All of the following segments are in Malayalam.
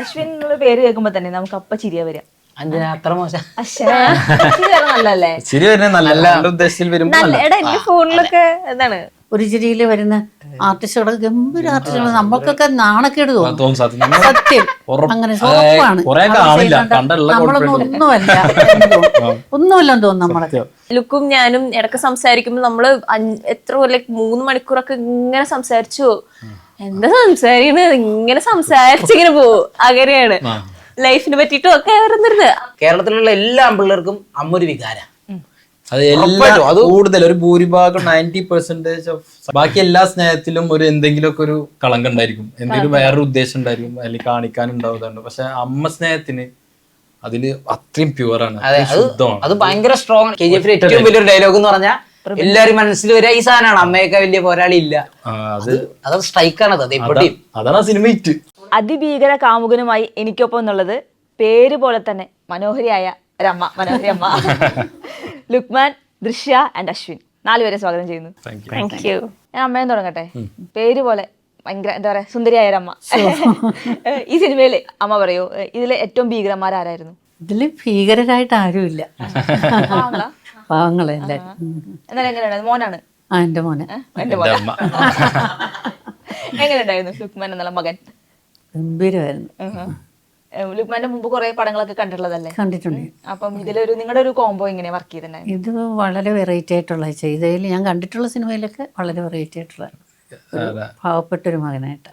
അശ്വിൻ എന്നുള്ള പേര് കേൾക്കുമ്പോ തന്നെ നമുക്ക് അപ്പ ചിരിയ വരിക എന്തിനാ അത്ര മോശം? അശ്വ നല്ലല്ലേ ശരി നല്ല നല്ല ഉദ്ദേശത്തിൽ വരുമ്പോ നല്ല എടാ എന്റെ ഫോണിലൊക്കെ എന്താണ്? ഒരു ചിരിയിൽ വരുന്ന ആർട്ടിസ്റ്റുകൾ ഗംഭീര ആർട്ടിസ്റ്റുകൾ നമ്മൾക്കൊക്കെ നാണക്കേട് തോന്നും. തോന്നും സത്യം. നമ്മൾ സത്യം. ഉറപ്പ്- അങ്ങനെ അതെ, ഉറപ്പാണ്. കുറേ അത് കാണില്ല. ചെയ്യണ്ട. കണ്ടുള്ള നമ്മളൊന്നും confidence. ഒന്നുമല്ല. എന്ന് തോന്നും. ഒന്നുമില്ലെന്ന് തോന്നും നമ്മളൊക്കെ ലുക്കും ഞാനും ഇടയ്ക്ക് സംസാരിക്കുമ്പോൾ നമ്മൾ അഞ്ച്- എത്ര ലൈക്ക് മൂന്ന് മണിക്കൂറൊക്കെ ഇങ്ങനെ സംസാരിച്ചു. പോകും. എന്താ സംസാരിക്കണത്? ഇങ്ങനെ സംസാരിച്ചിങ്ങനെ പോവും. അങ്ങനെയാണ്. ലൈഫിനെ പറ്റിയിട്ടും ഒക്കെ വരുന്നിരുന്നത് കേരളത്തിലുള്ള എല്ലാ പിള്ളേർക്കും അമ്മ ഒരു വികാര അത് എല്ലാ കൂടുതൽ ഒരു ഭൂരിഭാഗം നയന്റി പെർസെന്റേജ് ഓഫ് ബാക്കി എല്ലാ സ്നേഹത്തിലും ഒരു എന്തെങ്കിലുമൊക്കെ ഒരു കളങ്കം ഉണ്ടായിരിക്കും. എന്തെങ്കിലും വേറൊരു ഉദ്ദേശം ഉണ്ടായിരിക്കും. അല്ലെങ്കിൽ കാണിക്കാൻ ഉണ്ടാവുന്നുണ്ട് പക്ഷെ അമ്മ സ്നേഹത്തിന് അതിൽ അത്രയും പ്യുവർ ആണ്. അത് ഭയങ്കര സ്ട്രോങ് കെ ജി ഏറ്റവും വലിയൊരു ഡയലോഗ് എന്ന് പറഞ്ഞാൽ എല്ലാവരും മനസ്സിൽ വരിക ഈ സാധനമാണ്. അമ്മയൊക്കെ വലിയ പോരാളി ഇല്ല അത് അത് സ്ട്രൈക്കാണ് അത് അതാണ് സിനിമ ഹിറ്റ്. അതിഭീകര കാമുകനുമായി എനിക്കൊപ്പം എന്നുള്ളത് പേര് പോലെ തന്നെ മനോഹരിയായ രമ്മ മനോഹരി അമ്മ ലുക്മാൻ ദൃശ്യ ആൻഡ് അശ്വിൻ. നാലുപേരെ സ്വാഗതം ചെയ്യുന്നു. താങ്ക് യു ഞാൻ അമ്മയും തുടങ്ങട്ടെ? പേര് പോലെ ഭയങ്കര എന്താ പറയാ സുന്ദരിയായ രമ്മ. ഈ സിനിമയിലെ അമ്മ പറയൂ ഇതിലെ ഏറ്റവും ഭീകരന്മാരാരായിരുന്നു? ഇതിൽ ഭീകരരായിട്ട് ആരുമില്ല. പാവങ്ങളാ? പാവങ്ങളെ എല്ലാരും ഉം. എന്നാലും മോനാണ്? ആ മോനെ? മോനെ? എങ്ങനെയുണ്ടായിരുന്നു ലുക്മാൻ എന്നുള്ള മകൻ? ഗംഭീരമായിരുന്നു. ലുക്മാന്റെ മുമ്പ് കുറെ പടങ്ങളൊക്കെ കണ്ടിട്ടുള്ളതല്ലേ? കണ്ടിട്ടുണ്ട്. അപ്പം ഇതിലൊരു നിങ്ങളുടെ ഒരു കോംബോ ഇങ്ങനെ വർക്ക് ചെയ്തിട്ടുണ്ടായിരുന്നു ഇത് വളരെ വെറൈറ്റി ആയിട്ടുള്ള ചെയ്തതിൽ ഞാൻ കണ്ടിട്ടുള്ള സിനിമയിലൊക്കെ വളരെ വെറൈറ്റി ആയിട്ടുള്ള ഒരു പാവപ്പെട്ട ഒരു മകനായിട്ട്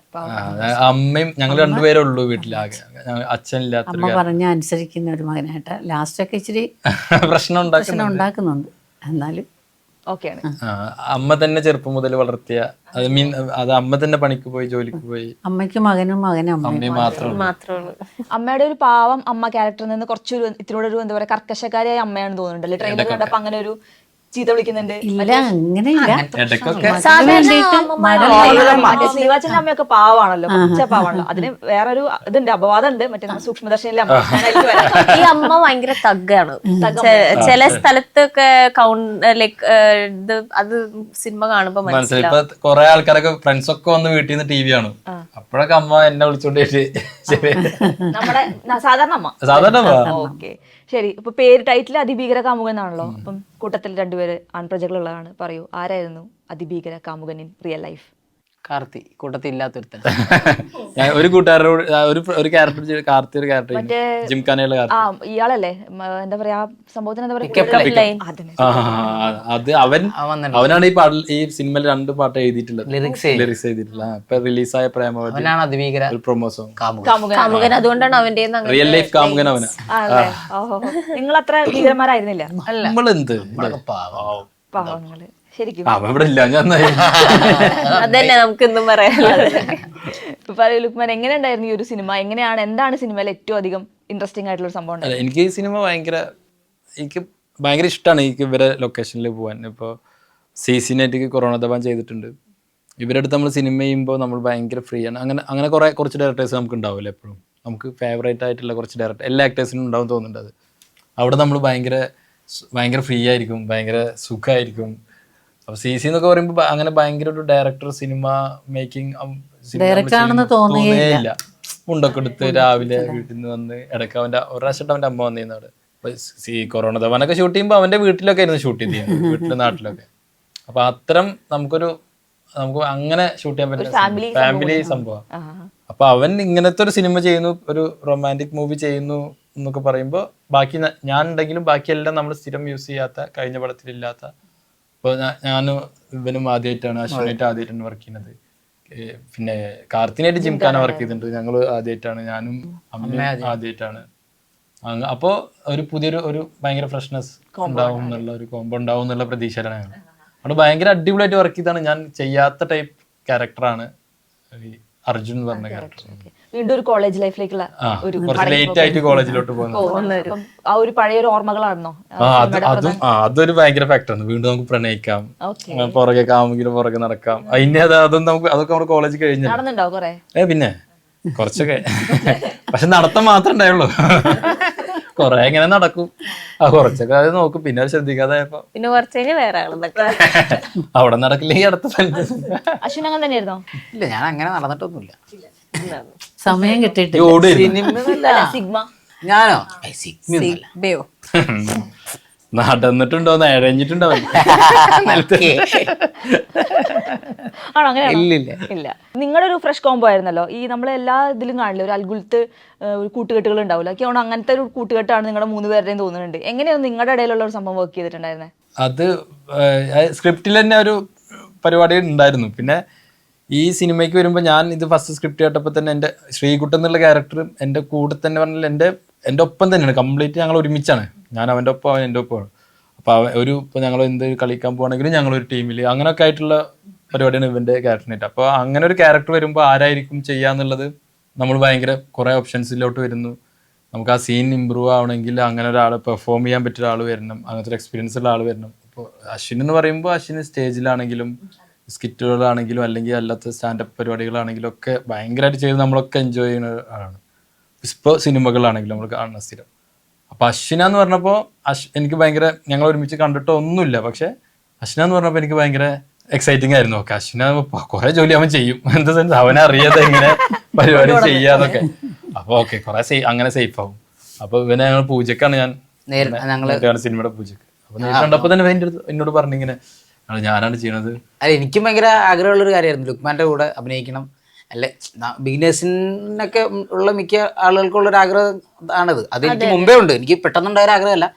അമ്മയും ഞങ്ങൾ രണ്ടുപേരേ ഉള്ളൂ വീട്ടിലാകെ ഞങ്ങൾ അമ്മ പറഞ്ഞ അനുസരിക്കുന്ന ഒരു മകനായിട്ട്. ലാസ്റ്റൊക്കെ ഇച്ചിരി പ്രശ്നം പ്രശ്നം ഉണ്ടാക്കുന്നുണ്ട്. എന്നാലും അമ്മ തന്നെ ചെറുപ്പം മുതൽ വളർത്തിയ അത് മീൻ അത് അമ്മ തന്നെ പണിക്ക് പോയി ജോലിക്ക് പോയി. അമ്മയ്ക്ക് മകനും മകനും അമ്മയും മാത്രമേ ഉള്ളൂ. അമ്മയുടെ ഒരു പാവം അമ്മ ക്യാരക്ടറിൽ നിന്ന് കുറച്ചൊരു ഇത്തിരി ഒരു എന്താ പറയാ കർക്കശക്കാരിയായ അമ്മയാണെന്ന് തോന്നുന്നുണ്ടല്ലേ? ട്രെയിലർ കണ്ടപ്പോ അങ്ങനെ ഒരു ചീത്ത വിളിക്കുന്നുണ്ട്. ഇല്ല അങ്ങനെയില്ല. ഇടയ്ക്കൊക്കെ ശ്രീവാച്ചന്റെ അമ്മയൊക്കെ പാവാണല്ലോ പച്ച പാവാണല്ലോ. അതിന് വേറൊരു ഇതുണ്ട് അപവാദം ഉണ്ട് മറ്റേ സൂക്ഷ്മദർശനിലെ. ഈ അമ്മ ഭയങ്കര തഗ്ഗാണ്. ചില സ്ഥലത്തൊക്കെ കൗണ്ട് ലൈക്ക് ഇത് അത് സിനിമ കാണുമ്പോ മനസ്സിലായി. മനസ്സിലാവും ഇപ്പൊ കൊറേ ആൾക്കാരൊക്കെ ഫ്രണ്ട്സ് ഒക്കെ വന്ന് വീട്ടിൽ നിന്ന് ടി വി ആണ് അപ്പോഴൊക്കെ അമ്മ എന്നെ വിളിച്ചോണ്ട് നമ്മുടെ സാധാരണ അമ്മ. സാധാരണ അമ്മ. ഓക്കെ. ശരി ഇപ്പൊ പേര് ടൈറ്റിൽ അതിഭീകര കാമുകൻ എന്നാണല്ലോ. അപ്പം കൂട്ടത്തിൽ രണ്ടുപേര് ആൺപ്രജകളുള്ളതാണ് പറയൂ ആരായിരുന്നു അതിഭീകര കാമുകൻ ഇൻ റിയൽ ലൈഫ് കാർത്തി കൂട്ടത്തിൽ ഇല്ലാത്തൊരുത്തൻ. ഞാൻ ഒരു കൂട്ടുകാരോട് ഒരു ഒരു ക്യാരക്ടർ കാർത്തി ഒരു ക്യാരക്ടർ മറ്റേ ജിംഖാനയുള്ള ആ ഇയാളല്ലേ? മ, എന്താ പറയാ ആ സംഭവത്തിന് എന്താ. പറയാ അതിന് അത് അവൻ അവനാണ് ഈ പാട്ടിൽ ഈ സിനിമയിൽ രണ്ട് പാട്ട് എഴുതിയിട്ടുള്ളത്. ലിറിക്സ് ലിറിക്സ് എഴുതിയിട്ടുള്ള ഇപ്പൊ റിലീസായ പ്രേമവതി അവനാണ് അതിഭീകര ഒരു പ്രൊമോ സോങ് കാമുക കാമുകൻ അതുകൊണ്ടാണ് അവന്റെ റിയൽ ലൈഫ് കാമുകൻ അവനാ. ആണല്ലേ ഓഹോ നിങ്ങൾ അത്ര ഭീകരന്മാരായിരുന്നില്ല? നമ്മളെന്ത്? പാവം. പാവങ്ങൾ. ശരിക്കും. അവൻ ഇവിടെ ഇല്ല ഞാൻ അതന്നെ നമുക്ക് ഇന്നും പറയാനുള്ളത് ഇപ്പൊ പറയൂ ലുക്മാൻ എങ്ങനെ ഉണ്ടായിരുന്നു ഈ ഒരു സിനിമ? എങ്ങനെയാണ് എന്താണ് സിനിമയിൽ ഏറ്റവും അധികം ഇൻട്രസ്റ്റിംഗ് ആയിട്ടുള്ള ഒരു സംഭവം എനിക്ക് ഈ സിനിമ ഭയങ്കര എനിക്ക് ഭയങ്കര ഇഷ്ടമാണ് എനിക്ക് ഇവരെ ലൊക്കേഷനിൽ പോകാൻ ഇപ്പോൾ സി സി നെറ്റിക്ക് കൊറോണ ദബാൻ ചെയ്തിട്ടുണ്ട്. ഇവരുടെ അടുത്ത് നമ്മൾ സിനിമ ചെയ്യുമ്പോൾ നമ്മൾ ഭയങ്കര ഫ്രീ ആണ്. അങ്ങനെ അങ്ങനെ കുറേ കുറച്ച് ഡയറക്ടേഴ്സ് നമുക്ക് ഉണ്ടാവില്ല എപ്പോഴും? നമുക്ക് ഫേവറേറ്റ് ആയിട്ടുള്ള കുറച്ച് ഡയറക്ടർ എല്ലാ ആക്ടേഴ്സിനും ഉണ്ടാവും തോന്നുന്നുണ്ട് അത്. അവിടെ നമ്മൾ ഭയങ്കര ഭയങ്കര ഫ്രീ ആയിരിക്കും ഭയങ്കര സുഖമായിരിക്കും അപ്പോൾ സി സി എന്നൊക്കെ പറയുമ്പോൾ അങ്ങനെ ഭയങ്കര ഒരു ഡയറക്ടർ സിനിമ മേക്കിംഗ് ആണെന്ന് തോന്നിയില്ല മുണ്ടൊക്കെ എടുത്ത് രാവിലെ വീട്ടിൽ നിന്ന് വന്ന് ഇടയ്ക്ക് അവന്റെ ഒരു പ്രാവശ്യം അവന്റെ അമ്മ വന്നിരുന്നു അവിടെ സി കൊറോണ തവനൊക്കെ ഷൂട്ട് ചെയ്യുമ്പോൾ അവന്റെ വീട്ടിലൊക്കെ ആയിരുന്നു ഷൂട്ട് ചെയ്തു. വീട്ടിലെ നാട്ടിലൊക്കെ. അപ്പൊ അത്തരം നമുക്കൊരു നമുക്ക് അങ്ങനെ ഷൂട്ട് ചെയ്യാൻ പറ്റില്ല ഫാമിലി സംഭവം. അപ്പൊ അവൻ ഇങ്ങനത്തെ ഒരു സിനിമ ചെയ്യുന്നു ഒരു റൊമാന്റിക് മൂവി ചെയ്യുന്നു എന്നൊക്കെ പറയുമ്പോൾ ബാക്കി ഞാൻ ഉണ്ടെങ്കിലും ബാക്കിയെല്ലാം നമ്മൾ സ്ഥിരം യൂസ് ചെയ്യാത്ത കഴിഞ്ഞ പടത്തിലില്ലാത്ത ഇപ്പോൾ ഞാനും ഇവനും ആദ്യമായിട്ടാണ് അശ്വിനായിട്ട് ആദ്യമായിട്ടാണ് വർക്ക് ചെയ്യുന്നത്. പിന്നെ കാർത്തിനായിട്ട് ജിംഖാന വർക്ക് ചെയ്തിട്ടുണ്ട്. ഞങ്ങൾ ആദ്യമായിട്ടാണ് ഞാനും അമ്മയും ആദ്യമായിട്ടാണ് അപ്പോ ഒരു പുതിയൊരു ഒരു ഭയങ്കര ഫ്രഷ്നെസ് ഉണ്ടാവും എന്നുള്ള ഒരു കോംബോ ഉണ്ടാവും എന്നുള്ള പ്രതീക്ഷയിലാണ് ഞങ്ങൾ അവിടെ ഭയങ്കര അടിപൊളിയായിട്ട് വർക്ക് ചെയ്താണ്. ഞാൻ ചെയ്യാത്ത ടൈപ്പ് ക്യാരക്ടറാണ് ഈ അർജുൻ എന്ന് പറഞ്ഞ ക്യാരക്ടർ വീണ്ടും ഒരു കോളേജ് ലൈഫിലേക്കുള്ള ഒരു ലേറ്റ് ആയിട്ട് കോളേജിലോട്ട് പോകുന്നത് ആ ഒരു പഴയ ഒരു ഓർമ്മകളാണോ ആ അത് അതൊരു ഭയങ്കര ഫാക്ടറാണ് വീണ്ടും നമുക്ക് പ്രണയിക്കാം. പുറകെ കാമുകിന് പുറകെ നടക്കാം. അതിന്റെ അത് അതൊന്നും നമുക്ക് അതൊക്കെ നമ്മുടെ കോളേജ് കഴിഞ്ഞു നടന്നുണ്ടാവും കൊറേ. ഏ പിന്നെ? കുറച്ചൊക്കെ. പക്ഷെ നടത്തം മാത്രമേ ഉണ്ടായുള്ളൂ. കൊറേ ഇങ്ങനെ നടക്കും. ആ കുറച്ചൊക്കെ അത് നോക്കും. പിന്നെ അത് ശ്രദ്ധിക്കാതെ പിന്നെ കുറച്ച് വേറെ അവിടെ നടക്കില്ലെങ്കിൽ അടുത്ത സ്ഥലത്ത്? അശ്വിൻ അങ്ങനെ തന്നെയായിരുന്നോ? ഇല്ല ഞാൻ അങ്ങനെ നടന്നിട്ടൊന്നുമില്ല. സമയം കിട്ടിയിട്ടില്ല. സിഗ്മ. ഞാനോ? സിഗ്മയോ സിഗ്മയൊന്നുമല്ല. ബേയോ നടന്നിട്ടുണ്ടോ? ഇഴഞ്ഞിട്ടുണ്ടോ ആണോ? അങ്ങനെ. ഇല്ല നിങ്ങളുടെ ഒരു ഫ്രഷ് കോംബോ ആയിരുന്നല്ലോ. ഈ നമ്മൾ എല്ലാ ഇതിലും കാണില്ല? ഒരു അൽഗുലത്ത് ഒരു കൂട്ടുകെട്ടുകൾ ഉണ്ടാവില്ല തോന്നുന്നു അങ്ങനത്തെ ഒരു കൂട്ടുകെട്ടാണ് നിങ്ങളുടെ മൂന്ന് പേരുടെയും തോന്നുന്നുണ്ട്. എങ്ങനെയാണ് നിങ്ങളുടെ ഇടയിലുള്ള ഒരു സംഭവം വർക്ക് ചെയ്തിട്ടുണ്ടായിരുന്നത് അത് സ്ക്രിപ്റ്റിൽ തന്നെ ഒരു പരിപാടി ഉണ്ടായിരുന്നു. പിന്നെ ഈ സിനിമയ്ക്ക് വരുമ്പോൾ ഞാൻ ഇത് ഫസ്റ്റ് സ്ക്രിപ്റ്റ് കേട്ടപ്പോൾ തന്നെ എന്റെ ശ്രീകുട്ടൻ എന്നുള്ള ക്യാരക്ടർ എന്റെ കൂടെ തന്നെ പറഞ്ഞാൽ എന്റെ എന്റെ ഒപ്പം തന്നെയാണ്. കംപ്ലീറ്റ് ഞങ്ങൾ ഒരുമിച്ചാണ്. ഞാൻ അവന്റെ ഒപ്പം അവൻ എന്റെ ഒപ്പമാണ്. അപ്പോൾ അവൻ ഒരു ഇപ്പോൾ ഞങ്ങൾ എന്ത് കളിക്കാൻ പോകണമെങ്കിലും ഒരു ടീമിൽ അങ്ങനെയൊക്കെ ആയിട്ടുള്ള പരിപാടിയാണ് ഇവന്റെ ക്യാരക്ടറിനായിട്ട് അപ്പോൾ അങ്ങനെ ഒരു ക്യാരക്ടർ വരുമ്പോൾ ആരായിരിക്കും ചെയ്യാന്നുള്ളത് നമ്മൾ ഭയങ്കര കുറേ ഓപ്ഷൻസിലോട്ട് വരുന്നു. നമുക്ക് ആ സീൻ ഇമ്പ്രൂവ് ആവണമെങ്കിൽ അങ്ങനെ ഒരാൾ പെർഫോം ചെയ്യാൻ പറ്റിയ ഒരാൾ വരണം. അങ്ങനത്തെ ഒരു എക്സ്പീരിയൻസ് ഉള്ള ആൾ വരണം. അപ്പോൾ അശ്വിൻ എന്ന് പറയുമ്പോൾ അശ്വിന് സ്റ്റേജിലാണെങ്കിലും സ്കിറ്റുകളാണെങ്കിലും അല്ലെങ്കിൽ അല്ലാത്ത സ്റ്റാൻഡപ്പ് പരിപാടികളാണെങ്കിലും ഒക്കെ ഭയങ്കരമായിട്ട് ചെയ്ത് നമ്മളൊക്കെ എൻജോയ് ചെയ്യുന്ന ആളാണ്. ഇപ്പോൾ സിനിമകളാണെങ്കിലും നമ്മൾ കാണുന്ന സ്ഥിരം. അപ്പോൾ അശ്വിന എന്ന് പറഞ്ഞപ്പോൾ അശ് എനിക്ക് ഭയങ്കര ഞങ്ങൾ ഒരുമിച്ച് കണ്ടിട്ടോ ഒന്നുമില്ല. പക്ഷേ അശ്വിന എന്ന് പറഞ്ഞപ്പോൾ എനിക്ക് ഭയങ്കര എക്സൈറ്റിംഗ് ആയിരുന്നു. ഓക്കെ അശ്വിന കുറെ ജോലി അവൻ ചെയ്യും. എന്താ സെൻസ് അവനെ അറിയാതെ എങ്ങനെ പരിപാടി ചെയ്യാന്നൊക്കെ അപ്പൊ ഓക്കെ കുറെ അങ്ങനെ സേഫ് ആവും. അപ്പൊ ഇവനെ ഞങ്ങൾ പൂജക്കാണ് ഞാൻ. സിനിമയുടെ പൂജക്ക്. അപ്പൊ കണ്ടപ്പോ തന്നെ എന്നോട് പറഞ്ഞിങ്ങനെ "ആ, ഞാനാണ് ചെയ്യണത്. അല്ല എനിക്കും ഭയങ്കര ആഗ്രഹമുള്ളൊരു കാര്യമായിരുന്നു. ലുക്മാന്റെ കൂടെ അഭിനയിക്കണം. അല്ല ബിഗിനേഴ്സിനൊക്കെ ഉള്ള മിക്ക ആളുകൾക്കുള്ള ഒരു ആഗ്രഹം ആണത്. അത് എനിക്ക് മുമ്പേ ഉണ്ട്. എനിക്ക് പെട്ടെന്നുണ്ടായ ഒരു ആഗ്രഹമല്ല.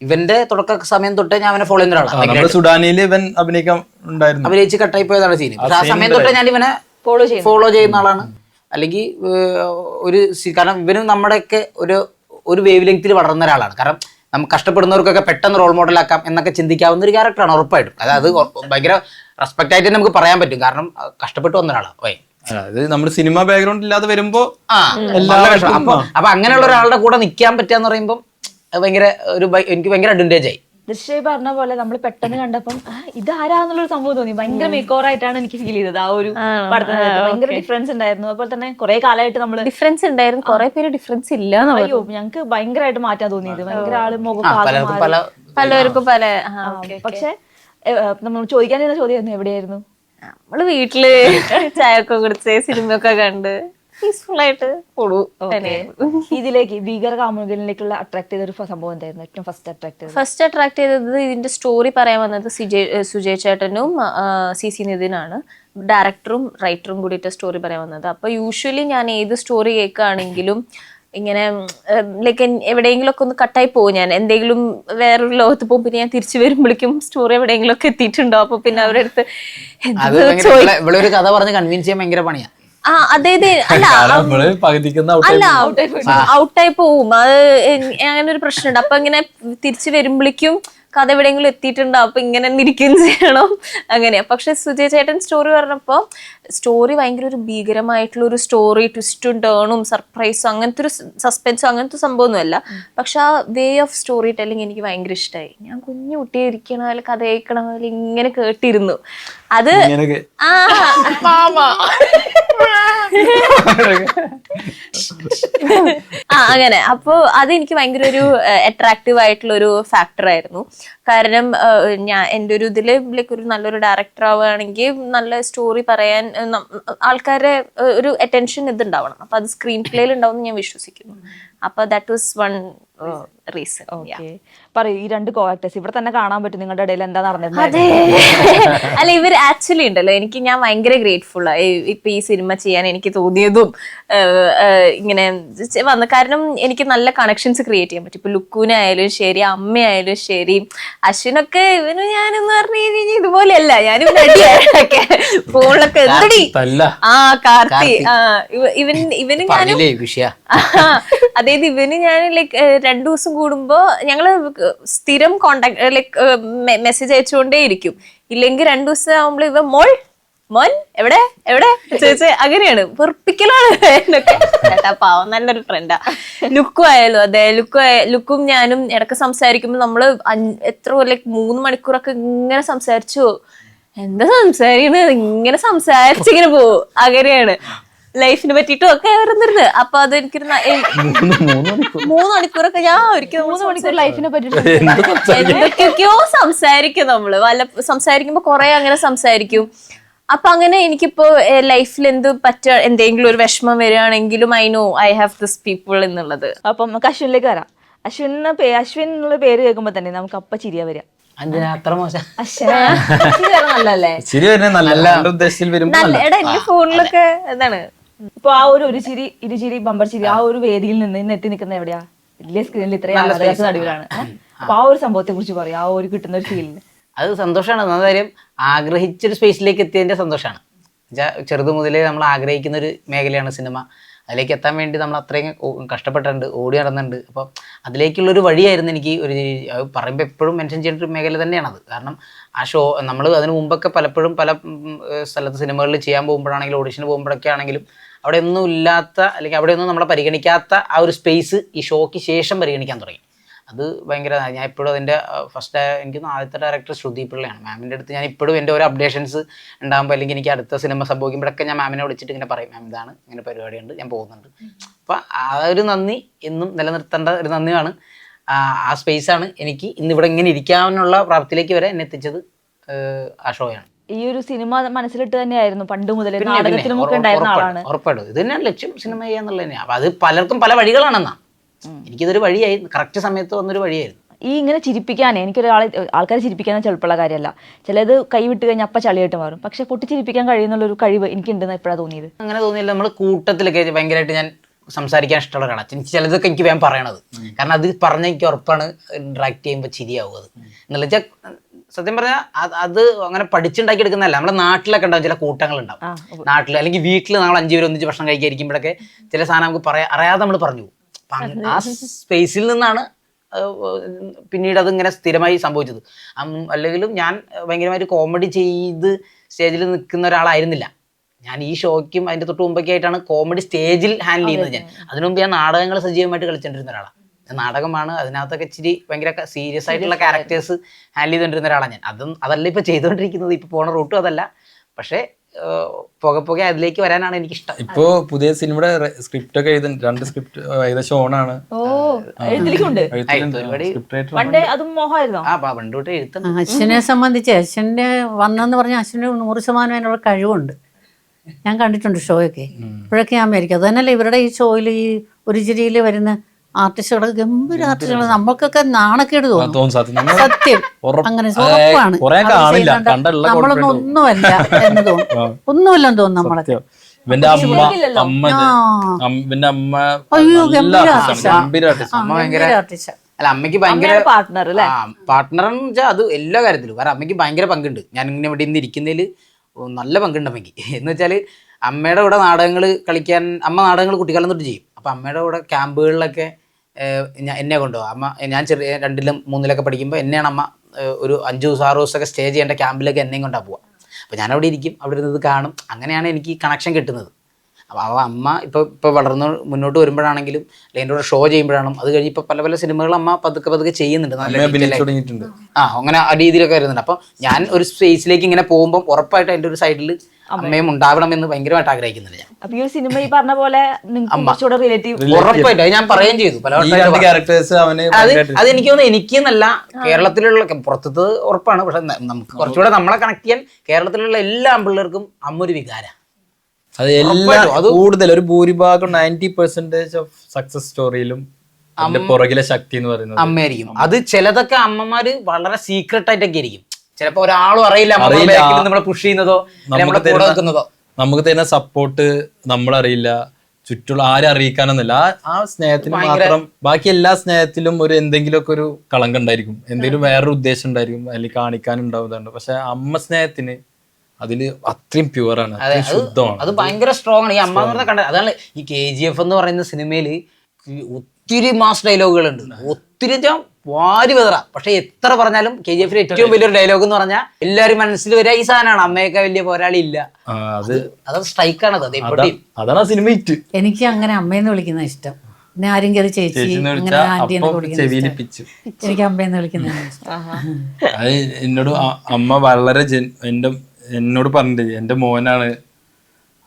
ഇവന്റെ തുടക്ക സമയം തൊട്ടേ ഞാൻ അവനെ ഫോളോ ചെയ്യുന്ന ഒരാളാണ്. സുഡാനിയിൽ ഇവൻ അഭിനയിക്കാൻ ഉണ്ടായിരുന്നു. അഭിനയിച്ച് കട്ടായി പോയതാണ് സീൻ ആ സമയം തൊട്ടേ ഞാൻ ഇവനെ ഫോളോ ചെയ്യുന്നു ഫോളോ ചെയ്യുന്ന ആളാണ്. അല്ലെങ്കിൽ ഒരു കാരണം ഇവനും നമ്മുടെയൊക്കെ ഒരു ഒരു വേവ് ലെങ്ത്തിൽ വളർന്ന ഒരാളാണ്. കാരണം നമുക്ക് കഷ്ടപ്പെടുന്നവർക്കൊക്കെ പെട്ടെന്ന് റോൾ മോഡൽ ആക്കാം എന്നൊക്കെ ചിന്തിക്കാവുന്ന ഒരു ക്യാരക്ടറാണ് ഉറപ്പായിട്ടും. അതായത് ഭയങ്കര റെസ്പെക്ട് ആയിട്ട് നമുക്ക് പറയാൻ പറ്റും. കാരണം കഷ്ടപ്പെട്ട് വന്ന ഒരാളാണ് അതായത് നമ്മുടെ സിനിമ ബാക്ക്ഗ്രൗണ്ട് ഇല്ലാതെ വരുമ്പോ. അപ്പൊ അങ്ങനെയുള്ള ഒരാളുടെ കൂടെ നിൽക്കാൻ പറ്റുക പറയുമ്പോൾ ഭയങ്കര ഒരു എനിക്ക് ഭയങ്കര അഡ്വാന്റേജ് ആയി. ദൃശ്യ പറഞ്ഞ പോലെ നമ്മൾ പെട്ടെന്ന് കണ്ടപ്പം ഇത് ആരാന്നുള്ളൊരു സംഭവം തോന്നി. ഭയങ്കര മേക്ക് ആയിട്ടാണ് എനിക്ക് ഫീൽ ചെയ്തത് ആ ഒരു പടത്തിനകത്ത്. ഭയങ്കര ഡിഫറൻസ് ഉണ്ടായിരുന്നു. അതുപോലെ തന്നെ കുറെ കാലമായിട്ട് നമ്മൾ ഡിഫറൻസ് ഉണ്ടായിരുന്നു. കുറെ പേര് ഡിഫറൻസ് ഇല്ല അയ്യോ ഞങ്ങൾക്ക് ഭയങ്കരമായിട്ട് മാറ്റാൻ തോന്നിയത്. ഭയങ്കര ആൾ മുഖം പലർക്കും പല പലർക്കും പല ആ, പക്ഷെ നമ്മൾ ചോദിക്കാൻ ചോദ്യം എവിടെയായിരുന്നു? നമ്മൾ വീട്ടിൽ ചായ ഒക്കെ കുടിച്ച് സിനിമയൊക്കെ കണ്ട്. പീസ്ഫുൾ ആയിട്ട് കൊടു ഇതിലേക്ക് ഭീകര കാമുകനിലേക്കുള്ള അട്രാക്ട് ചെയ്ത ഒരു സംഭവം എന്തായിരുന്നു? ഏറ്റവും ഫസ്റ്റ് അട്രാക്ട് ചെയ്തത്? ഫസ്റ്റ് അട്രാക്ട് ചെയ്തത് ഇതിന്റെ സ്റ്റോറി പറയാൻ വന്നത് സിജയ് ചേട്ടനും സി സി നിതിനാണ് ഡയറക്ടറും റൈറ്ററും കൂടിയിട്ട് സ്റ്റോറി പറയാൻ വന്നത്. അപ്പൊ യൂഷ്വലി ഞാൻ ഏത് സ്റ്റോറി കേൾക്കുകയാണെങ്കിലും ഇങ്ങനെ ലൈക്ക് എവിടെയെങ്കിലും ഒക്കെ ഒന്ന് കട്ടായി പോകും ഞാൻ. എന്തെങ്കിലും വേറൊരു ലോകത്ത് പോകും പിന്നെ ഞാൻ തിരിച്ചു വരുമ്പോഴേക്കും സ്റ്റോറി എവിടെയെങ്കിലും ഒക്കെ എത്തിയിട്ടുണ്ടോ അപ്പൊ പിന്നെ അവരുടെ അടുത്ത് കൺവിൻസ് ചെയ്യാൻ ഭയങ്കര പണിയാ. ഔട്ടായി പോവും. അത് അങ്ങനെ ഒരു പ്രശ്നമുണ്ട്. അപ്പൊ ഇങ്ങനെ തിരിച്ചു വരുമ്പോഴേക്കും കഥ എവിടെയെങ്കിലും എത്തിയിട്ടുണ്ടോ? അപ്പൊ ഇങ്ങനെ തന്നെ ഇരിക്കുകയും ചെയ്യണം. അങ്ങനെയാ പക്ഷെ സുജയ് ചേട്ടൻ സ്റ്റോറി പറഞ്ഞപ്പോ സ്റ്റോറി ഭയങ്കര ഒരു ഭീകരമായിട്ടുള്ള ഒരു സ്റ്റോറി ട്വിസ്റ്റും ടേണും സർപ്രൈസും അങ്ങനത്തെ ഒരു സസ്പെൻസും അങ്ങനത്തെ സംഭവമൊന്നുമല്ല. പക്ഷെ ആ വേ ഓഫ് സ്റ്റോറി ടെല്ലിങ് എനിക്ക് ഭയങ്കര ഇഷ്ടമായി ഞാൻ കുഞ്ഞു കുട്ടിയെ ഇരിക്കണ പോലെ കഥ കേൾക്കണ പോലെ ഇങ്ങനെ കേട്ടിരുന്നു. അത് ആ. ആ അങ്ങനെ. അപ്പോ അത് എനിക്ക് ഭയങ്കര ഒരു അട്രാക്റ്റീവ് ആയിട്ടുള്ള ഒരു ഫാക്ടർ ആയിരുന്നു. കാരണം ഞാൻ എന്റെ ഒരു ഇതിൽ ലൈക്ക് ഒരു നല്ലൊരു ഡയറക്ടർ ആവുകയാണെങ്കിൽ നല്ല സ്റ്റോറി പറയാൻ ആൾക്കാരെ ഒരു അറ്റൻഷൻ ഇതുണ്ടാവണം. അപ്പൊ അത് സ്ക്രീൻ പ്ലേയിൽ ഉണ്ടാവും ഞാൻ വിശ്വസിക്കുന്നു. അപ്പൊ ദാറ്റ് വാസ് വൺ റീസൺ പറയൂ ഈ രണ്ട് കോ ആക്ടേഴ്സ് ഇവിടെ തന്നെ കാണാൻ പറ്റും നിങ്ങളുടെ ഇടയിൽ എന്താ നടന്നത് അതെ. അല്ല ഇവർ ആക്ച്വലി ഉണ്ടല്ലോ. എനിക്ക് ഞാൻ ഭയങ്കര ഗ്രേറ്റ്ഫുൾ ഇപ്പൊ ഈ സിനിമ ചെയ്യാൻ എനിക്ക് തോന്നിയതും ഇങ്ങനെ വന്ന കാരണം എനിക്ക് നല്ല കണക്ഷൻസ് ക്രിയേറ്റ് ചെയ്യാൻ പറ്റും. ഇപ്പൊ ലുക്കുവിനായാലും ശരി അമ്മയായാലും ശരി അശ്വിനൊക്കെ ഇവന് ഞാനെന്ന് പറഞ്ഞു കഴിഞ്ഞാൽ ഇതുപോലെയല്ല. ഞാനും റെഡിയൊക്കെ ഫോണിലൊക്കെ എന്തടി? ആ കാർത്തി. ആ ഇവൻ ഇവന് ഞാനും. അതായത് ഇവന് ഞാൻ ലൈക്ക് രണ്ടു ദിവസം കൂടുമ്പോ ഞങ്ങൾ സ്ഥിരം കോണ്ടാക്ട് ലൈക്ക് മെസ്സേജ് അയച്ചുകൊണ്ടേ ഇരിക്കും ഇല്ലെങ്കിൽ രണ്ടു ദിവസം ആവുമ്പോൾ ഇവ മോൾ മോൻ എവിടെ? എവിടെ? ചോദിച്ച് അങ്ങനെയാണ്. വെറുപ്പിക്കലാണ്. എന്നൊക്കെ. ചേട്ടാ പാവം നല്ലൊരു ഫ്രണ്ടാ ലുക്കും ആയാലും അതെ ലുക്കും ലുക്കും ഞാനും ഇടയ്ക്ക് സംസാരിക്കുമ്പോൾ നമ്മൾ എത്ര ലൈക്ക് മൂന്ന് മണിക്കൂറൊക്കെ ഇങ്ങനെ സംസാരിച്ചു. എന്താ സംസാരിക്കണത് ഇങ്ങനെ സംസാരിച്ചിങ്ങനെ പോവും. അങ്ങനെയാണ്. ലൈഫിനെ പറ്റിയിട്ടും ഒക്കെ വരുന്നിരുന്നത് അപ്പൊ അത് എനിക്കൊരു മൂന്ന് മണിക്കൂറൊക്കെ ഞാൻ ഒരിക്കലും മൂന്ന് മണിക്കൂർ ലൈഫിനെ പറ്റി എന്തൊക്കെയൊക്കെയോ സംസാരിക്കും നമ്മൾ. വല്ല സംസാരിക്കുമ്പോ കൊറേ അങ്ങനെ സംസാരിക്കും. അപ്പൊ അങ്ങനെ എനിക്കിപ്പോ ലൈഫിൽ എന്ത് പറ്റ എന്തെങ്കിലും ഒരു വിഷമം വരികയാണെങ്കിലും I know I have this people എന്നുള്ളത്. അപ്പൊ നമുക്ക് അശ്വിനിലേക്ക് വരാം. അശ്വിന് പേ അശ്വിൻ എന്നുള്ള പേര് കേൾക്കുമ്പോ തന്നെ നമുക്ക് അപ്പ ചിരിയാ വരിക. അതിന് അത്ര മോശം. നല്ലല്ലേ ചിരി വരുന്നത് നല്ല നല്ല ഉദ്ദേശത്തിൽ വരുമ്പോ നല്ല എടാ എന്റെ ഫോണിലൊക്കെ എന്താണ് ഇപ്പൊ ആ ഒരു ഒരു ചിരി ഇരുചിരി ബമ്പർ ചിരി ആ ഒരു വേദിയിൽ നിന്ന് ഇന്ന് എത്തി നിൽക്കുന്ന എവിടെയാ? വലിയ സ്ക്രീനിൽ ഇത്രയും നടുവിലാണ്? അപ്പൊ ആ. ഒരു സംഭവത്തെ കുറിച്ച് പറയും. ആ ഒരു കിട്ടുന്ന ഒരു ഫീലിന് അത് സന്തോഷമാണ് എന്നാൽ കാര്യം ആഗ്രഹിച്ചൊരു സ്പേസിലേക്ക് എത്തിയതിന്റെ സന്തോഷമാണ് എന്നുവെച്ചാൽ ചെറുത് മുതലേ നമ്മൾ ആഗ്രഹിക്കുന്ന ഒരു മേഖലയാണ് സിനിമ. അതിലേക്ക് എത്താൻ വേണ്ടി നമ്മൾ അത്രയും കഷ്ടപ്പെട്ടിട്ടുണ്ട് ഓടി നടന്നിട്ടുണ്ട്. അപ്പോൾ അതിലേക്കുള്ളൊരു വഴിയായിരുന്നു എനിക്ക് ഒരു പറയുമ്പോൾ എപ്പോഴും മെൻഷൻ ചെയ്യേണ്ട ഒരു മേഖല തന്നെയാണത്. കാരണം ആ ഷോ നമ്മൾ അതിന് മുമ്പൊക്കെ പലപ്പോഴും പല സ്ഥലത്ത് സിനിമകളിൽ ചെയ്യാൻ പോകുമ്പോഴാണെങ്കിലും ഓഡിഷന് പോകുമ്പോഴൊക്കെ ആണെങ്കിലും അവിടെ ഒന്നും ഇല്ലാത്ത അല്ലെങ്കിൽ അവിടെയൊന്നും നമ്മളെ പരിഗണിക്കാത്ത ആ ഒരു സ്പേസ് ഈ ഷോയ്ക്ക് ശേഷം പരിഗണിക്കാൻ തുടങ്ങി. അത് ഭയങ്കര ഞാൻ ഇപ്പോഴും അതിന്റെ ഫസ്റ്റ് എനിക്ക് ആദ്യത്തെ ഡയറക്ടർ ശ്രുതി പിള്ളയാണ്. മാമിന്റെ അടുത്ത് ഞാൻ ഇപ്പോഴും എന്റെ ഒരു അപ്ഡേഷൻസ് ഉണ്ടാകുമ്പോൾ അല്ലെങ്കിൽ എനിക്ക് അടുത്ത സിനിമ സംഭവിക്കുമ്പോഴൊക്കെ ഞാൻ മാമിനെ വിളിച്ചിട്ട് ഇങ്ങനെ പറയും. മാം ഇതാണ് ഇങ്ങനെ പരിപാടിയുണ്ട്. ഞാൻ പോകുന്നുണ്ട്. അപ്പോൾ ആ ഒരു നന്ദി എന്നും നിലനിർത്തേണ്ട ഒരു നന്ദിയാണ്. ആ, സ്പേസാണ് എനിക്ക് ഇന്നിവിടെ ഇങ്ങനെ ഇരിക്കാനുള്ള പ്രാപ്തിയിലേക്ക് വരെ എന്നെ എത്തിച്ചത് ആ ഷോയാണ് ഈ ഒരു സിനിമ മനസ്സിലിട്ട് തന്നെയായിരുന്നു പണ്ട് മുതൽ നാടകത്തിലും ഒക്കെ ഉണ്ടായിരുന്ന ഉറപ്പായിട്ടും, ആളാണ്. ഉറപ്പായിട്ടും ഇത് തന്നെയാണ് ലക്ഷ്യം സിനിമ ചെയ്യാന്നുള്ളത് തന്നെയാണ് അപ്പം അത് പലർക്കും പല വഴികളാണെന്നാ. എനിക്കിതൊരു വഴിയായി കറക്റ്റ് സമയത്ത് വന്നൊരു വഴിയായിരുന്നു. ഈ ഇങ്ങനെ ചിരിപ്പിക്കാനേ എനിക്കൊരാളെ ആൾക്കാരെ ചിരിപ്പിക്കാൻ ചെളുപ്പുള്ള കാര്യമല്ല. ചിലത് കൈ വിട്ട് കഴിഞ്ഞാൽ അപ്പം ചളിയായിട്ട് മാറും. പക്ഷെ പൊട്ടിച്ചിരിപ്പിക്കാൻ കഴിയുന്നുള്ള ഒരു കഴിവ് എനിക്കുണ്ടെന്ന് എപ്പോഴാണ് തോന്നിയത്? അങ്ങനെ തോന്നിയില്ല. നമ്മൾ കൂട്ടത്തിലൊക്കെ ഭയങ്കരമായിട്ട് ഞാൻ സംസാരിക്കാൻ ഇഷ്ടമുള്ള ഒരാളാണ് എനിക്ക് ചിലതൊക്കെ എനിക്ക് വേഗം പറയണത്. കാരണം അത് പറഞ്ഞ എനിക്ക് ഉറപ്പാണ് ഇൻട്രാക്ട് ചെയ്യുമ്പോൾ ചിരിയാവും അത്. എന്നുള്ള വെച്ചാൽ സത്യം പറഞ്ഞാൽ അത് അത് അങ്ങനെ പഠിച്ചുണ്ടാക്കി എടുക്കുന്നതല്ല നമ്മുടെ നാട്ടിലൊക്കെ ഉണ്ടാവും ചില കൂട്ടങ്ങൾ ഉണ്ടാവും നാട്ടിൽ അല്ലെങ്കിൽ വീട്ടിൽ നമ്മൾ അഞ്ചു പേര് ഒന്നിച്ച് ഭക്ഷണം കഴിക്കാതിരിക്കുമ്പോഴൊക്കെ ചില സാധനം നമുക്ക് പറയാ അറിയാതെ നമ്മൾ പറഞ്ഞു പോകും. ആ സ്പേസിൽ നിന്നാണ് പിന്നീട് ഇങ്ങനെ സ്ഥിരമായി സംഭവിച്ചത്. അല്ലെങ്കിലും ഞാൻ ഭയങ്കരമായിട്ട് കോമഡി ചെയ്ത് സ്റ്റേജിൽ നിൽക്കുന്ന ഒരാളായിരുന്നില്ല. ഞാൻ ഈ ഷോയ്ക്കും അതിന്റെ തൊട്ട് മുമ്പൊക്കെ ആയിട്ടാണ് കോമഡി സ്റ്റേജിൽ ഹാൻഡിൽ ചെയ്യുന്നത് ഞാൻ. അതിനുമുമ്പ് ഞാൻ നാടകങ്ങൾ സജീവമായിട്ട് കളിച്ചുകൊണ്ടിരുന്ന ഒരാളാണ് ഞാൻ നാടകമാണ് അതിനകത്തൊക്കെ ഇച്ചിരി ഭയങ്കര സീരിയസ് ആയിട്ടുള്ള ക്യാരക്ടേഴ്സ് ഹാൻഡിൽ ചെയ്തുകൊണ്ടിരുന്ന ഒരാളാണ് ഞാൻ. അതും അതല്ല ഇപ്പൊ ചെയ്തുകൊണ്ടിരിക്കുന്നത് ഇപ്പൊ പോണ റൂട്ടും അതല്ല. പക്ഷേ പോകെ പുക അതിലേക്ക് വരാനാണ് എനിക്ക് ഇഷ്ടം ഇപ്പോ പുതിയ സിനിമയുടെ സ്ക്രിപ്റ്റ് ഒക്കെ എഴുതുന്നു രണ്ട് സ്ക്രിപ്റ്റ് ഏകദേശം ഓണാണ് അശ്വിനെ സംബന്ധിച്ച് അശ്വിന്റെ വന്നെന്ന് പറഞ്ഞ അശ്വിന് നൂറ് ശതമാനം അതിനുള്ള കഴിവുണ്ട്. ഞാൻ കണ്ടിട്ടുണ്ട് ഷോയൊക്കെ. ഇപ്പോഴൊക്കെ ഞാൻ മേടിക്കും അത് തന്നെയല്ലേ ഇവരുടെ ഈ ഷോയിൽ ഈ ഒരു ചിരിയിൽ വരുന്ന ആർട്ടിസ്റ്റുകൾ ഗംഭീര ആർട്ടിസ്റ്റുകൾ നമ്മൾക്കൊക്കെ നാണക്കേട് തോന്നും. സത്യം. അങ്ങനെ ഉറപ്പാണ്. നമ്മളൊന്നും ഒന്നുമല്ല എന്ന് തോന്നും. ഒന്നുമല്ലെന്ന് തോന്നും നമ്മളൊക്കെ. ഇവന്റെ അമ്മ അമ്മ ഇത്, ഇവന്റെ അമ്മ അയ്യോ, ഗംഭീര ആർട്ടിസ്റ്റ്. അല്ല അമ്മയ്ക്ക് ഭയങ്കര? പാർട്ട്ണർ എന്ന് വെച്ചാൽ അത് എല്ലാ കാര്യത്തിലും. കാരണം അമ്മയ്ക്ക് ഭയങ്കര പങ്കുണ്ട്. ഞാൻ ഇങ്ങനെ ഇവിടെ ഇന്ന് ഇരിക്കുന്നതിൽ നല്ല പങ്കുണ്ട് അമ്മയ്ക്ക്. എന്ന് വെച്ചാൽ അമ്മയുടെ കൂടെ നാടകങ്ങൾ കളിക്കാൻ അമ്മ നാടകങ്ങൾ കുട്ടിക്കാലം തൊട്ട് ചെയ്യും. അപ്പൊ അമ്മയുടെ കൂടെ ക്യാമ്പുകളിലൊക്കെ എന്നെ കൊണ്ടുപോകും അമ്മ ഞാൻ ചെറിയ രണ്ടിലും മൂന്നിലൊക്കെ പഠിക്കുമ്പോൾ എന്നെയാണ് അമ്മ ഒരു അഞ്ച് ദിവസം ആറ് ദിവസമൊക്കെ സ്റ്റേ ചെയ്യേണ്ട ക്യാമ്പിലൊക്കെ എന്നെയും കൊണ്ടാണ് പോവുക അപ്പോൾ ഞാനവിടെ ഇരിക്കും അവിടെ ഇരുന്നത് കാണും. അങ്ങനെയാണ് എനിക്ക് കണക്ഷൻ കിട്ടുന്നത്. അപ്പോൾ അവ അമ്മ ഇപ്പോൾ ഇപ്പോൾ വളർന്ന് മുന്നോട്ട് വരുമ്പോഴാണെങ്കിലും അല്ലെങ്കിൽ എന്റെ കൂടെ ഷോ ചെയ്യുമ്പോഴാണ് അത് കഴിഞ്ഞ് ഇപ്പോൾ പല പല സിനിമകൾ അമ്മ പതുക്കെ പതുക്കെ ചെയ്യുന്നുണ്ട്. നല്ല. തുടങ്ങിയിട്ടുണ്ട്. ആ അങ്ങനെ ആ രീതിയിലൊക്കെ വരുന്നുണ്ട്. അപ്പോൾ ഞാൻ ഒരു സ്പേസിലേക്ക് ഇങ്ങനെ പോകുമ്പോൾ ഉറപ്പായിട്ട് എന്റെ ഒരു സൈഡിൽ അമ്മയും. ഉണ്ടാവണമെന്ന് ഭയങ്കരമായിട്ട് ആഗ്രഹിക്കുന്നുണ്ട് ഞാൻ. അപ്പൊ ഈ സിനിമ ഈ പറഞ്ഞ പോലെ നിങ്ങൾക്ക് കുറച്ചുകൂടെ റിലേറ്റീവ് ഉറപ്പായിട്ട്. ഞാൻ പറയുകയും ചെയ്തു. പല അത് എനിക്ക് അത് എനിക്ക് തോന്നുന്നു എനിക്കെന്നല്ല കേരളത്തിലുള്ള പുറത്തത് ഉറപ്പാണ്. പക്ഷെ നമുക്ക് കുറച്ചുകൂടെ നമ്മളെ കണക്ട് ചെയ്യാൻ കേരളത്തിലുള്ള എല്ലാ പിള്ളേർക്കും അമ്മ ഒരു വികാര. അത് എല്ലാ അത് കൂടുതൽ ഒരു ഭൂരിഭാഗം നയന്റി പെർസെന്റേജ് ഓഫ് സക്സസ് സ്റ്റോറിയിലും പുറകിലെ ശക്തി എന്ന് പറയുന്നത്. അമ്മയായിരിക്കും. അത് ചിലതൊക്കെ അമ്മമാര് വളരെ സീക്രട്ട് ആയിട്ടൊക്കെ ആയിരിക്കും. ചിലപ്പോ ഒരാളും അറിയില്ല. നമ്മളെ പുഷ് ചെയ്യുന്നതോ നമ്മളെ കൂടെ നിൽക്കുന്നതോ നമുക്ക് തരുന്ന സപ്പോർട്ട് നമ്മളറിയില്ല. ചുറ്റുള്ള ആരും അറിയിക്കാനൊന്നുമില്ല. ആ ആ സ്നേഹത്തിന് മാത്രം ബാക്കി എല്ലാ സ്നേഹത്തിലും ഒരു എന്തെങ്കിലുമൊക്കെ ഒരു കളങ്കം ഉണ്ടായിരിക്കും. എന്തെങ്കിലും വേറൊരു ഉദ്ദേശം ഉണ്ടായിരിക്കും. അല്ലെങ്കിൽ കാണിക്കാനുണ്ടാവുന്നുണ്ട് പക്ഷെ അമ്മ സ്നേഹത്തിന് അതിൽ അത്രയും പ്യുവറാണ് ആണ് ശുദ്ധമാണ്. അത് ഭയങ്കര സ്ട്രോങ് ആണ്. ഈ അമ്മ എന്ന് കണ്ട അതാണ് ഈ കെ ജി എഫ് എന്ന് പറയുന്ന സിനിമയിൽ ഒത്തിരി മാസ് ഡയലോഗുകൾ ഉണ്ട് ഒത്തിരി വാരി വെതറ. പക്ഷെ എത്ര പറഞ്ഞാലും കെ ജി എഫിൽ ഏറ്റവും വലിയൊരു ഡയലോഗ് എന്ന് പറഞ്ഞാൽ എല്ലാവരും മനസ്സിൽ വരിക ഈ സാധനമാണ്. അമ്മയൊക്കെ വലിയ പോരാളി ഇല്ല. ആ, അത് അത് സ്ട്രൈക്കാണത് അത്. അതാ- അതാണ് സിനിമ ഹിറ്റ് എനിക്ക് അങ്ങനെ അമ്മയെന്ന് വിളിക്കുന്ന ഇഷ്ടം. പിന്നെ ആരെങ്കിലും ചേച്ചി അങ്ങനെ എനിക്ക് അമ്മയെന്ന് അത് എന്നോട് അമ്മ വളരെ എന്റെ എന്റെ എന്നോട് പറഞ്ഞിട്ട് എന്റെ മോനാണ്.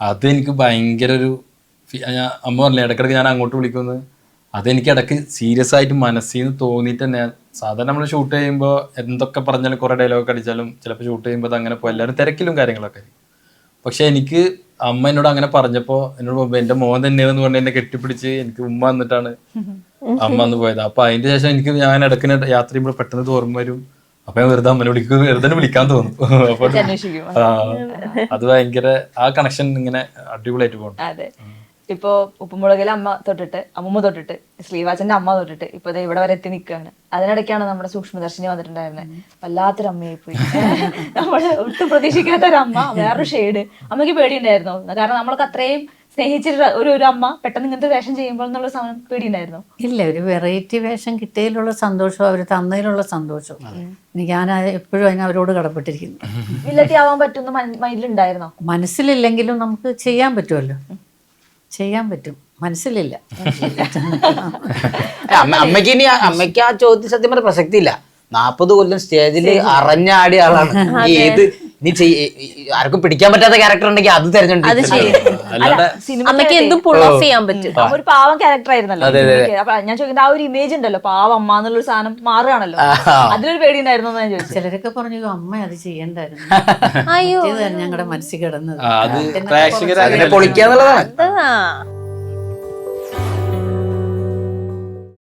അത് എനിക്ക് ഭയങ്കര ഒരു അമ്മ പറഞ്ഞില്ല ഇടയ്ക്കിടയ്ക്ക് ഞാൻ അങ്ങോട്ട് വിളിക്കുന്നത് അതെനിക്ക് ഇടയ്ക്ക് സീരിയസ് ആയിട്ട് മനസ്സിൽ നിന്ന് തോന്നിയിട്ട് തന്നെ സാധാരണ നമ്മൾ ഷൂട്ട് ചെയ്യുമ്പോൾ എന്തൊക്കെ പറഞ്ഞാലും കുറേ ഡയലോഗ് അടിച്ചാലും ചിലപ്പോൾ ഷൂട്ട് ചെയ്യുമ്പോൾ അത് അങ്ങനെ പോകും എല്ലാവരും തിരക്കിലും കാര്യങ്ങളൊക്കെ പക്ഷേ എനിക്ക് അമ്മ എന്നോട് അങ്ങനെ പറഞ്ഞപ്പോൾ എന്നോട് മുമ്പ് എന്റെ മോൻ തന്നെയാന്ന് പറഞ്ഞ് എന്നെ കെട്ടിപ്പിടിച്ച് എനിക്ക് ഉമ്മ വന്നിട്ടാണ് അമ്മ അന്ന് പോയത്. അപ്പോൾ അതിന്റെ ശേഷം എനിക്ക് ഞാൻ ഇടയ്ക്കിന് യാത്ര ചെയ്യുമ്പോൾ പെട്ടെന്ന് തോർമ്മ ഓർമ്മ വരും. അപ്പൊ ഞാൻ വെറുതെ അമ്മനെ വിളിക്കും വെറുതെ വിളിക്കാൻ തോന്നും. അപ്പൊ അത് ഭയങ്കര ആ കണക്ഷൻ ഇങ്ങനെ അടിപൊളിയായിട്ട് പോകും അതെ. ഇപ്പോ ഉപ്പുമുളകിലെ അമ്മ തൊട്ടിട്ട് അമ്മൂമ്മ തൊട്ടിട്ട് ശ്രീവാച്ചന്റെ അമ്മ തൊട്ടിട്ട് ഇപ്പൊ ഇവിടെ വരെ എത്തി നിൽക്കുകയാണ് അതിനിടയ്ക്കാണ് നമ്മുടെ സൂക്ഷ്മദർശിനി വന്നിട്ടുണ്ടായിരുന്നത് വല്ലാത്തൊരു അമ്മയായി പോയി നമ്മൾ ഒട്ടും പ്രതീക്ഷിക്കാത്ത ഒരു അമ്മ വേറൊരു ഷെയ്ഡ് അമ്മയ്ക്ക് പേടിയുണ്ടായിരുന്നു. കാരണം നമ്മൾക്ക് അത്രയും സ്നേഹിച്ചിട്ട് ഒരു ഒരു അമ്മ പെട്ടെന്ന് ഇങ്ങനത്തെ വേഷം ചെയ്യുമ്പോൾ എന്നുള്ള സമയം പേടിയുണ്ടായിരുന്നോ? ഇല്ല ഒരു വെറൈറ്റി വേഷം കിട്ടിയതിലുള്ള സന്തോഷവും അവർ തന്നതിലുള്ള സന്തോഷവും. ഞാൻ എപ്പോഴും അതിന് അവരോട് കടപ്പെട്ടിരിക്കുന്നു. വില്ലത്തി ആവാൻ പറ്റുന്ന മൈൻഡിലുണ്ടായിരുന്നോ? മനസ്സിലില്ലെങ്കിലും നമുക്ക് ചെയ്യാൻ പറ്റുമല്ലോ. ചെയ്യാൻ പറ്റും. മനസ്സിലില്ല. അമ്മ അമ്മയ്ക്ക് ഇനി ആ- അമ്മയ്ക്ക് ആ ചോദ്യം സത്യം പറഞ്ഞ പ്രസക്തി ഇല്ല നാപ്പത് കൊല്ലം സ്റ്റേജിൽ അറഞ്ഞാടിയ ആളാണ്. ഈ ഏത് നീ ആർക്കും പിടിക്കാൻ പറ്റാത്ത ക്യാരക്ടർ ഉണ്ടെങ്കിൽ അത് തിരഞ്ഞെടുക്കും അമ്മയ്ക്ക് എന്തും പുൾ ഓഫ് ചെയ്യാൻ പറ്റും. ഒരു പാവം ക്യാരക്ടർ ആയിരുന്നല്ലോ. അപ്പൊ ഞാൻ ചോദിക്കുന്നത് ആ ഒരു ഇമേജ് ഉണ്ടല്ലോ പാവം അമ്മ എന്നുള്ളൊരു സാധനം മാറുകയാണല്ലോ. അതിലൊരു പേടി ഉണ്ടായിരുന്നു ഞാൻ ചോദിച്ചു. ചിലരൊക്കെ പറഞ്ഞു "അയ്യോ, അമ്മ അത് ചെയ്യണ്ടായിരുന്നു. അയ്യോ. ഞങ്ങളുടെ മനസ്സിൽ കിടന്നത്. പൊളിക്കാന്നുള്ളതാണ്.